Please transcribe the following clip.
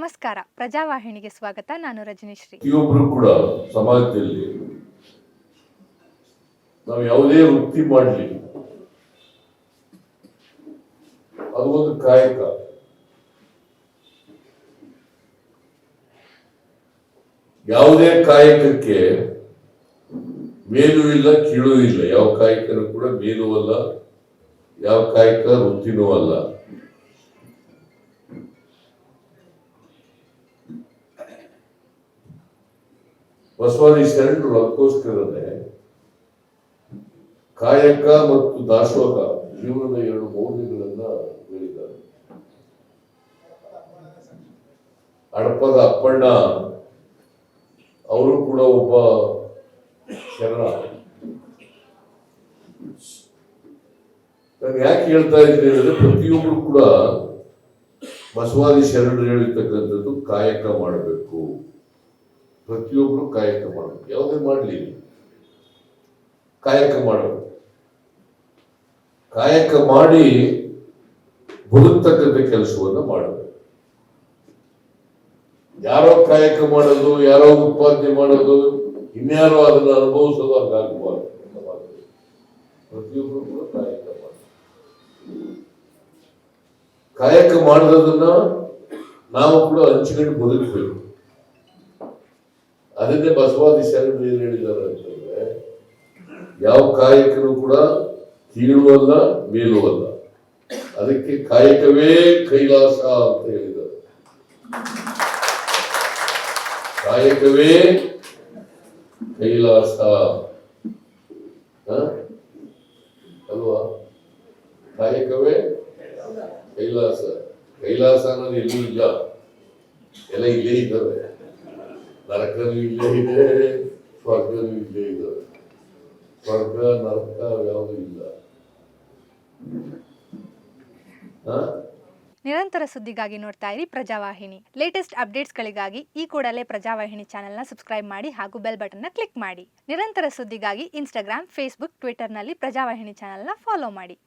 ನಮಸ್ಕಾರ. ಪ್ರಜಾವಾಹಿನಿಗೆ ಸ್ವಾಗತ. ನಾನು ರಜನೀಶ್ರೀ. ಪ್ರತಿಯೊಬ್ಬರು ಕೂಡ ಸಮಾಜದಲ್ಲಿ ನಾವು ಯಾವುದೇ ವೃತ್ತಿ ಮಾಡಲಿ. ಅದು ಒಂದು ಕಾಯಕ. ಯಾವುದೇ ಕಾಯಕಕ್ಕೆ ಮೇಲೂ ಇಲ್ಲ, ಕೀಳು ಇಲ್ಲ. ಯಾವ ಕಾಯಕನೂ ಕೂಡ ಮೇಲೂ ಅಲ್ಲ, ಯಾವ ಕಾಯಕ ವೃತ್ತಿನೂ ಅಲ್ಲ. ಬಸವಾದಿ ಶರಣರು ಅದಕ್ಕೋಸ್ಕರನೇ ಕಾಯಕ ಮತ್ತು ದಾಶೋಕ ಜೀವನದ ಎರಡು ಮೌಲ್ಯಗಳನ್ನ ಹೇಳಿದ್ದಾರೆ. ಅಡಪದ ಅಪ್ಪಣ್ಣ, ಅವರು ಕೂಡ ಒಬ್ಬ ಶರಣ. ನಾನು ಯಾಕೆ ಹೇಳ್ತಾ ಇದ್ದೀನಿ ಅಂದ್ರೆ ಪ್ರತಿಯೊಬ್ಬರು ಕೂಡ ಬಸವಾದಿ ಶರಣರು ಹೇಳಿರ್ತಕ್ಕಂಥದ್ದು ಕಾಯಕ ಮಾಡಬೇಕು. ಪ್ರತಿಯೊಬ್ಬರು ಕಾಯಕ ಮಾಡಬೇಕು. ಯಾವುದೇ ಮಾಡಲಿ. ಕಾಯಕ ಮಾಡಬೇಕು. ಕಾಯಕ ಮಾಡಿ ಬದುಕ್ತಕ್ಕಂಥ ಕೆಲಸವನ್ನು ಮಾಡಬೇಕು. ಯಾರೋ ಕಾಯಕ ಮಾಡೋದು, ಯಾರೋ ಉತ್ಪಾದನೆ ಮಾಡೋದು, ಇನ್ಯಾರೋ ಅದನ್ನ ಅನುಭವಿಸೋದು ಹಂಗಾಗಬಾರ್ದು. ಪ್ರತಿಯೊಬ್ಬರು ಕೂಡ ಕಾಯಕ ಮಾಡಬೇಕು. ಕಾಯಕ ಮಾಡೋದನ್ನ ನಾವು ಕೂಡ ಹಂಚಿಕೊಂಡು ಬದುಕಬೇಕು. ಅದನ್ನೇ ಬಸವಾದಿ ಶರಣರು ಏನು ಹೇಳಿದ್ದಾರೆ ಅಂತಂದ್ರೆ, ಯಾವ ಕಾಯಕರು ಕೂಡ ಕೀಳುವಲ್ಲ ಮೇಲುವಲ್ಲ. ಅದಕ್ಕೆ ಕಾಯಕವೇ ಕೈಲಾಸ ಅಂತ ಹೇಳಿದ್ದಾರೆ. ಕಾಯಕವೇ ಕೈಲಾಸ. ಕೈಲಾಸ. ಕೈಲಾಸ ಅನ್ನೋದು ಎಲ್ಲೂ ಇಲ್ಲ. ಎಲ್ಲ ಇಲ್ಲೇ ಇದ್ದಾವೆ. ನರಕನೂ ಇಲ್ಲೇ ಇದೆ, ಸ್ವರ್ಗನೂ ಇಲ್ಲೇ ಇದ್ದಾವೆ. ಸ್ವರ್ಗ, ನರಕ ಯಾವುದು ಇಲ್ಲ. ನಿರಂತರ ಸುದ್ದಿಗಾಗಿ ನೋಡ್ತಾ ಇರಿ ಪ್ರಜಾವಾಹಿನಿ. ಲೇಟೆಸ್ಟ್ ಅಪ್ಡೇಟ್ಸ್ಗಳಿಗಾಗಿ ಈ ಕೂಡಲೇ ಪ್ರಜಾವಾಹಿನಿ ಚಾನೆಲ್ನ ಸಬ್ಸ್ಕ್ರೈಬ್ ಮಾಡಿ ಹಾಗೂ ಬೆಲ್ ಬಟನ್ನ ಕ್ಲಿಕ್ ಮಾಡಿ. ನಿರಂತರ ಸುದ್ದಿಗಾಗಿ ಇನ್ಸ್ಟಾಗ್ರಾಮ್ ಫೇಸ್ಬುಕ್ ಟ್ವಿಟರ್ನಲ್ಲಿ ಪ್ರಜಾವಾಹಿನಿ ಚಾನೆಲ್ನ ಫಾಲೋ ಮಾಡಿ.